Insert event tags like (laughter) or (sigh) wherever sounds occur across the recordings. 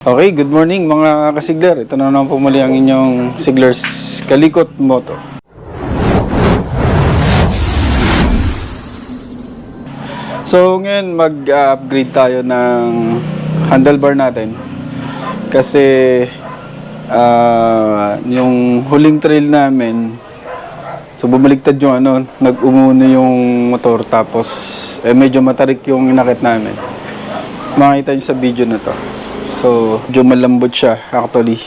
Okay, good morning mga kasigler. Ito na naman po muli ang inyong Siglers Kalikot Moto. So ngayon mag-upgrade tayo ng handlebar natin. Kasi ah, yung huling trail namin, so bumaliktad yung ano, nag-umuno yung motor tapos eh, medyo matarik yung inakit namin. Makita nyo sa video na to. So, medyo malambot siya actually.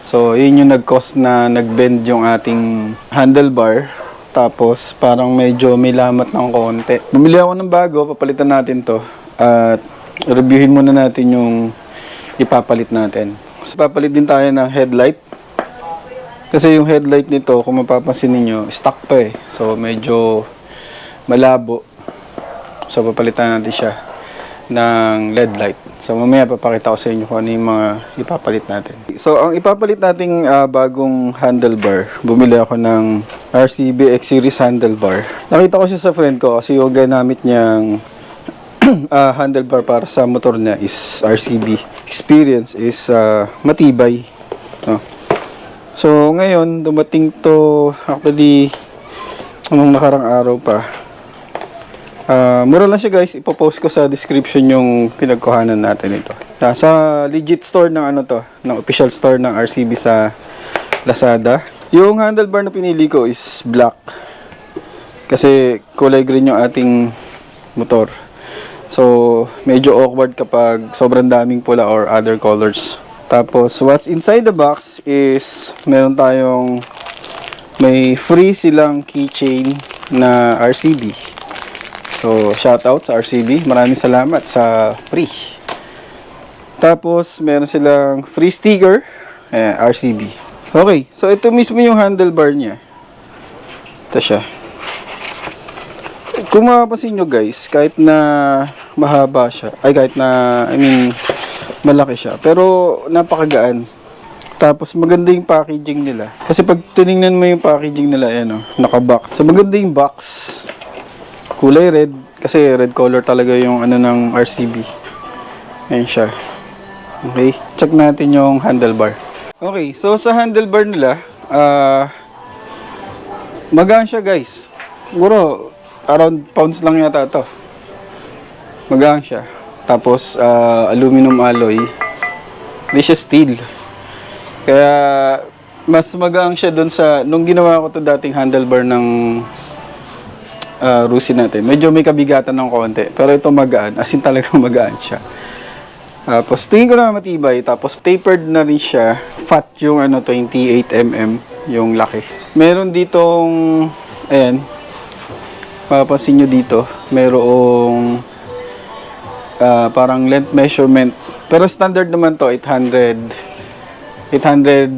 So, yun yung nag-cause na nag-bend yung ating handlebar. Tapos, parang medyo may lamat ng konti. Bumili ako ng bago, papalitan natin to. At reviewin muna natin yung ipapalit natin. So, papalit din tayo ng headlight. Kasi yung headlight nito, kung mapapansin ninyo, stock pa eh. So, medyo malabo. So, papalitan natin siya ng LED light. So, mamaya papakita ko sa inyo kung ano yung mga ipapalit natin. So, ang ipapalit nating ah, bagong handlebar, bumili ako ng RCB X Series handlebar. Nakita ko siya sa friend ko kasi yung ginamit niyang (clears throat) ah, handlebar para sa motor niya is RCB. Experience is ah, matibay. No? So, ngayon, dumating to actually nung nakarang araw pa. Ah, mura lang siya guys, ipopost ko sa description yung pinagkuhanan natin ito. Ah, sa legit store ng ano to, ng official store ng RCB sa Lazada. Yung handlebar na pinili ko is black. Kasi kulay green yung ating motor. So, medyo awkward kapag sobrang daming pula or other colors. Tapos, what's inside the box is meron tayong may free silang keychain na RCB. So, shout out sa RCB. Maraming salamat sa free. Tapos, meron silang free sticker. Eh, RCB. Okay. So, ito mismo yung handlebar niya. Ito siya. Kung mapapansin nyo guys, kahit na mahaba siya, ay kahit na, I mean, malaki siya. Pero, napakagaan. Tapos, maganda yung packaging nila. Kasi pag tiningnan mo yung packaging nila, ayan o, nakabox. So, maganda yung box kulay red kasi red color talaga yung ano ng RCB ayan siya. Okay check natin yung handlebar. Okay so sa handlebar nila ah magaan siya guys. Siguro around pounds lang yata to. Magaan siya. Tapos ah, aluminum alloy. Hindi siya steel. Kaya mas magaan siya doon sa nung ginawa ko to dating handlebar ng uh, Rusi natin. Medyo may kabigatan ng konti. Pero ito magaan. As in talagang (laughs) magaan siya. Tapos tingin ko na matibay. Tapos tapered na rin siya. Fat yung ano 28mm yung laki. Meron ditong ayan. Mapapansin nyo dito. Merong ah, parang length measurement. Pero standard naman to 800 800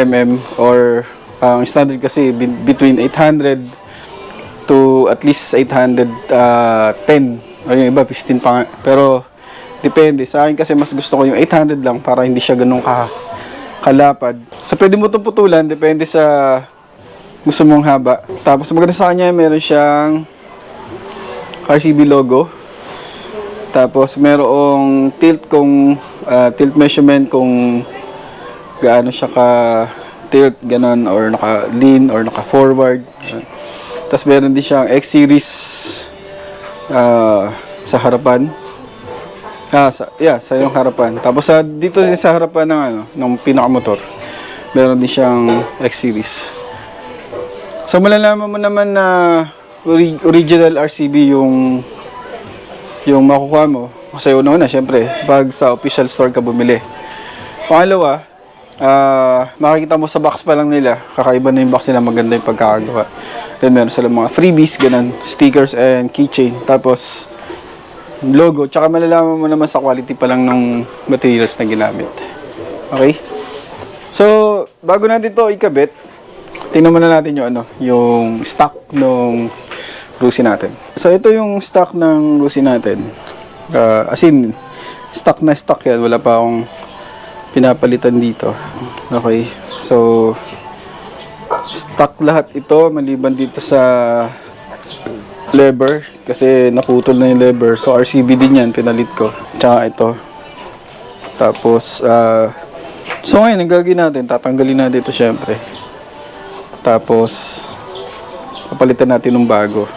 mm or ang standard kasi between 800 to at least 810 o yung iba 15 pa nga. pero depende. Sa akin kasi mas gusto ko yung 800 lang para hindi siya ganun ka kalapad. So pwede mo itong putulan depende sa gusto mong haba. Tapos maganda sa kanya meron siyang RCB logo. Tapos merong tilt kung ah, tilt measurement kung gaano siya ka tilt ganon or naka lean or naka forward tapos meron din siyang X-series ah, sa harapan. Ah, sa, yeah, sa yung harapan. Tapos sa dito din sa harapan ng ano, ng pinakamotor. Meron din siyang X-series. So malalaman mo naman na ori- original RCB yung yung makukuha mo. Kasi una-una, syempre, pag sa official store ka bumili. Pangalawa, ah makikita mo sa box pa lang nila, kakaiba na yung box nila, maganda yung pagkakagawa. Then meron sila mga freebies, ganun, stickers and keychain. Tapos, logo, tsaka malalaman mo naman sa quality pa lang ng materials na ginamit. Okay? So, bago natin to ikabit, tingnan muna natin yung ano, yung stock ng Rusi natin. So, ito yung stock ng Rusi natin. Ah, as in, stock na stock yan. Wala pa akong pinapalitan dito. Okay. So, stock lahat ito maliban dito sa lever kasi naputol na yung lever. So, RCB din yan. Pinalit ko. Tsaka ito. Tapos, ah, so ngayon, ang gagawin natin, tatanggalin natin ito syempre. Tapos, papalitan natin ng bago.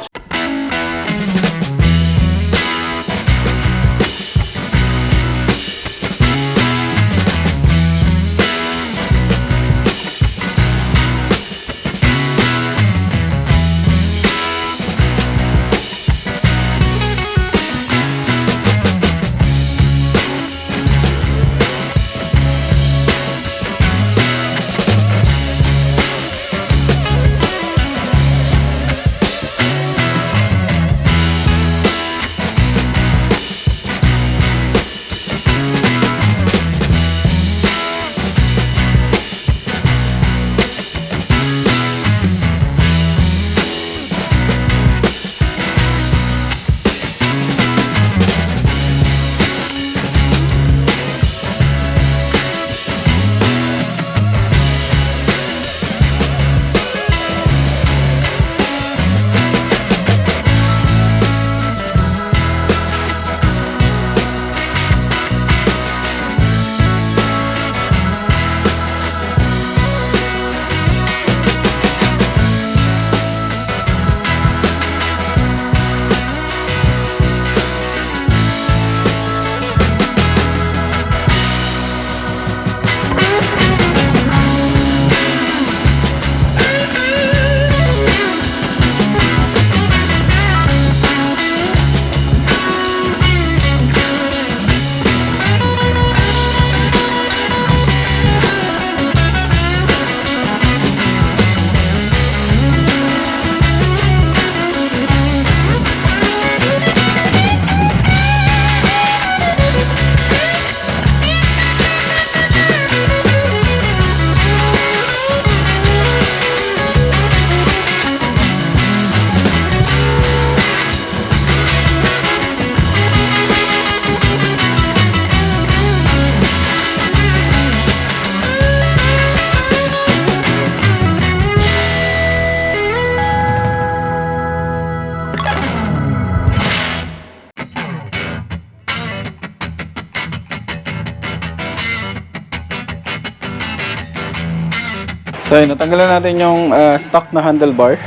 So yun, natanggalan natin yung ah, stock na handlebar.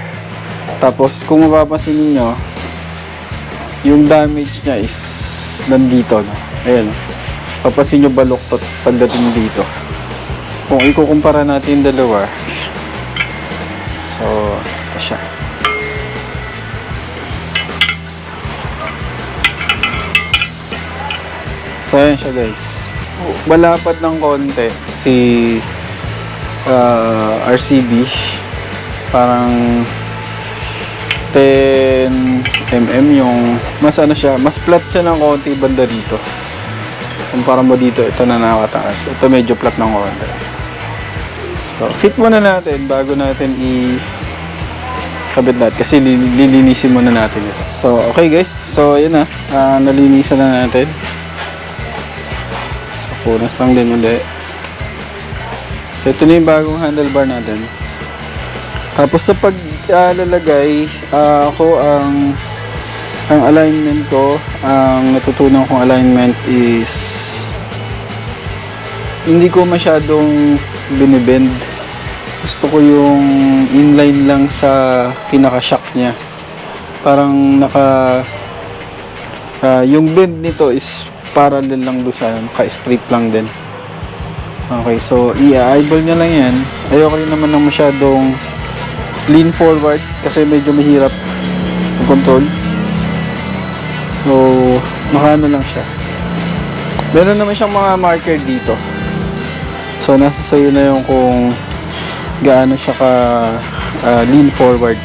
Tapos kung mapapansin niyo yung damage niya is nandito. No? Ayan. Papansin nyo baluktot pagdating dito. Kung ikukumpara natin dalawa, so, ito siya. So, ayan siya guys. Malapad ng konti si uh, RCB parang 10 mm yung mas ano siya, mas flat siya ng konti banda dito. Kumpara mo dito, ito na nakataas. Ito medyo flat ng konti. So, fit muna natin bago natin i kabit natin kasi li- lilinisin muna natin ito. So, okay guys. So, yun na. Ah, nalinisan na natin. So, punas lang din ulit. So, ito na yung bagong handlebar natin. Tapos sa paglalagay, ah, ako ang ang alignment ko, ang natutunan kong alignment is hindi ko masyadong binibend. Gusto ko yung inline lang sa pinaka-shock niya. Parang naka ah, yung bend nito is parallel lang do sa ka-straight lang din. Okay, so i-eyeball niya lang yan. Ayoko rin naman ng masyadong lean forward kasi medyo mahirap control. So, nakano lang siya. Meron naman siyang mga marker dito. So, nasa sayo na yung kung gaano siya ka ah, lean forward.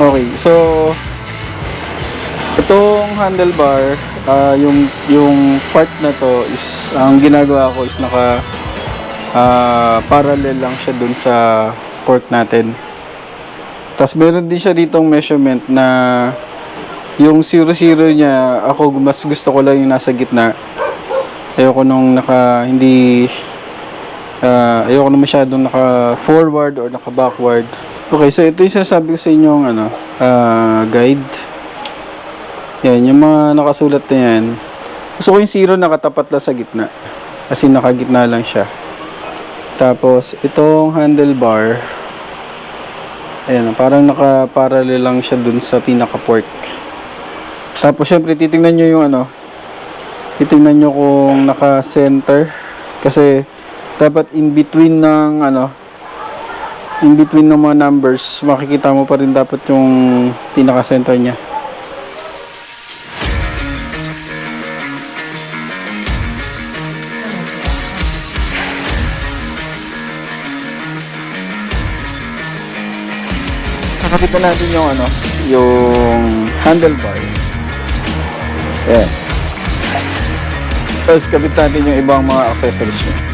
Okay, so itong handlebar, ah, yung yung part na to is ang ginagawa ko is naka ah, parallel lang siya dun sa fork natin. Tapos meron din siya ditong measurement na yung 0-0 niya, ako mas gusto ko lang yung nasa gitna. Ayoko nung naka, hindi, ah, ayoko nung masyadong naka forward or naka backward. Okay, so ito yung sinasabi ko sa inyong ano, ah, guide. Yan, yung mga nakasulat na yan. Gusto ko yung zero nakatapat lang sa gitna. Kasi nakagitna lang siya. Tapos, itong handlebar, ayan, parang naka-parallel lang siya dun sa pinaka-fork. Tapos, syempre, titingnan nyo yung ano, titingnan nyo kung naka-center. Kasi, dapat in between ng ano, in between ng mga numbers, makikita mo pa rin dapat yung pinaka-center niya. Nakapitan natin yung ano, yung handlebar. Ayan. Tapos kapit natin yung ibang mga accessories niya.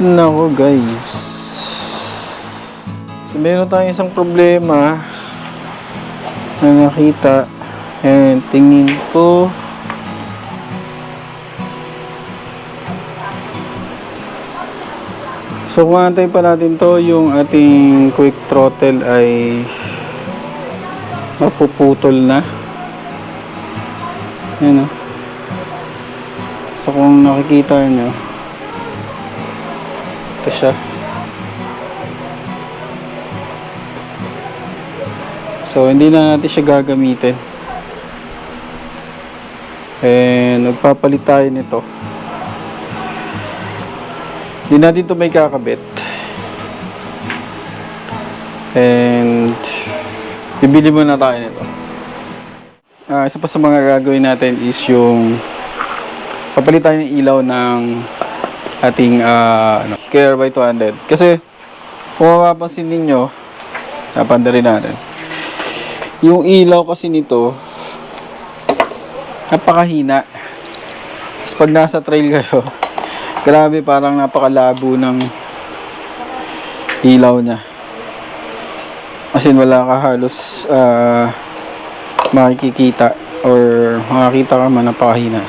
Nako guys. So, meron tayong isang problema na nakita. And, tingin ko, So, kung antay pa natin to, yung ating quick throttle ay mapuputol na. Yan o. So, kung nakikita nyo, ito siya. So, hindi na natin siya gagamitin. And, magpapalit tayo nito. Hindi natin ito may kakabit. And, bibili muna tayo nito. Ah, isa pa sa mga gagawin natin is yung papalit tayo ng ilaw ng ating uh, ano, Care by 200. Kasi, kung mapapansin ninyo, napanda rin natin. Yung ilaw kasi nito, napakahina. Tapos pag nasa trail kayo, (laughs) grabe parang napakalabo ng ilaw niya. As in, wala ka halos ah, makikita or makakita ka man napakahina.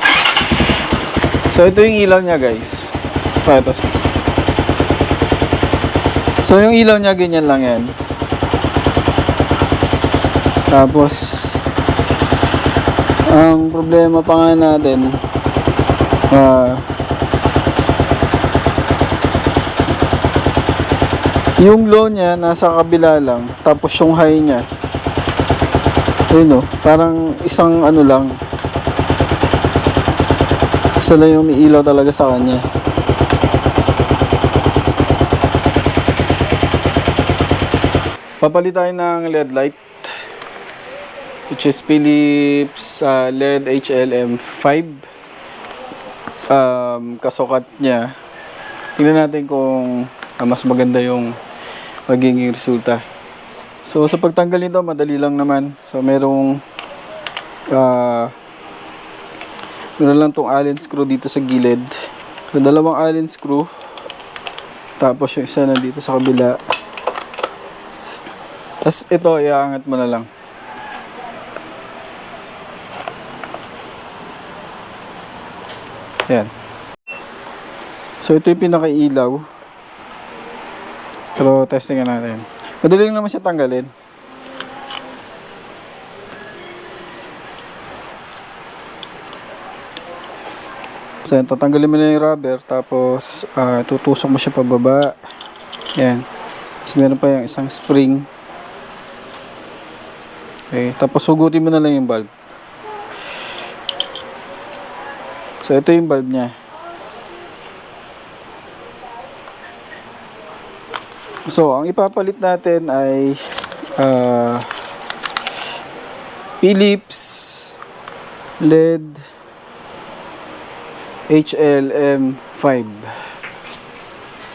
So, ito yung ilaw niya guys. Pa, ito. So, yung ilaw niya, ganyan lang yan. Tapos, ang problema pa nga natin, ah, yung low niya, nasa kabila lang. Tapos yung high niya, yun o, parang isang ano lang. Isa lang yung ilaw talaga sa kanya. Papalit tayo ng LED light which is Philips uh, LED HLM5 um, kasukat niya. Tingnan natin kung ah, mas maganda yung magiging resulta. So sa pagtanggal nito madali lang naman. So merong uh, meron lang tong allen screw dito sa gilid. So dalawang allen screw. Tapos yung isa na dito sa kabila tapos ito iaangat mo na lang Yan. So, ito yung pinakailaw. Pero, testingan natin. Madali lang naman siya tanggalin. So, yan, tatanggalin mo na yung rubber. Tapos, ah, tutusok mo siya pababa. Yan. Tapos, meron pa yung isang spring. Okay. Tapos, hugutin mo na lang yung bulb. So, ito yung bulb niya. So, ang ipapalit natin ay ah, Philips LED HLM5.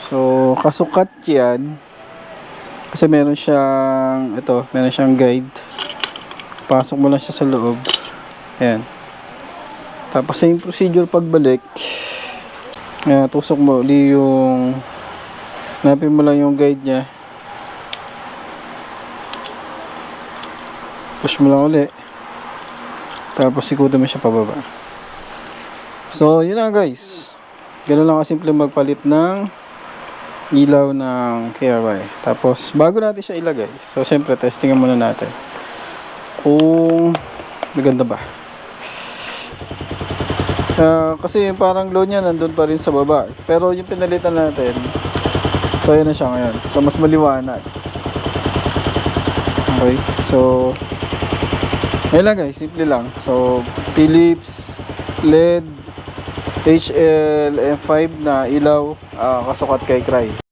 So, kasukat yan. Kasi meron siyang, ito, meron siyang guide. Pasok mo lang siya sa loob. Ayan. Tapos sa yung procedure pagbalik, uh, tusok mo uli yung hanapin mo lang yung guide niya. Push mo lang uli. Tapos ikutin mo siya pababa. So, yun na guys. Ganun lang kasimple magpalit ng ilaw ng KRY. Tapos, bago natin siya ilagay. So, siyempre, testingan muna natin. Kung maganda ba. Ah, kasi parang low niya nandun pa rin sa baba. Pero yung pinalitan natin, so ayan na siya ngayon. So mas maliwanag. Okay, so ayun lang guys, simple lang. So Philips LED HL5 na ilaw ah, kasukat kay Cry.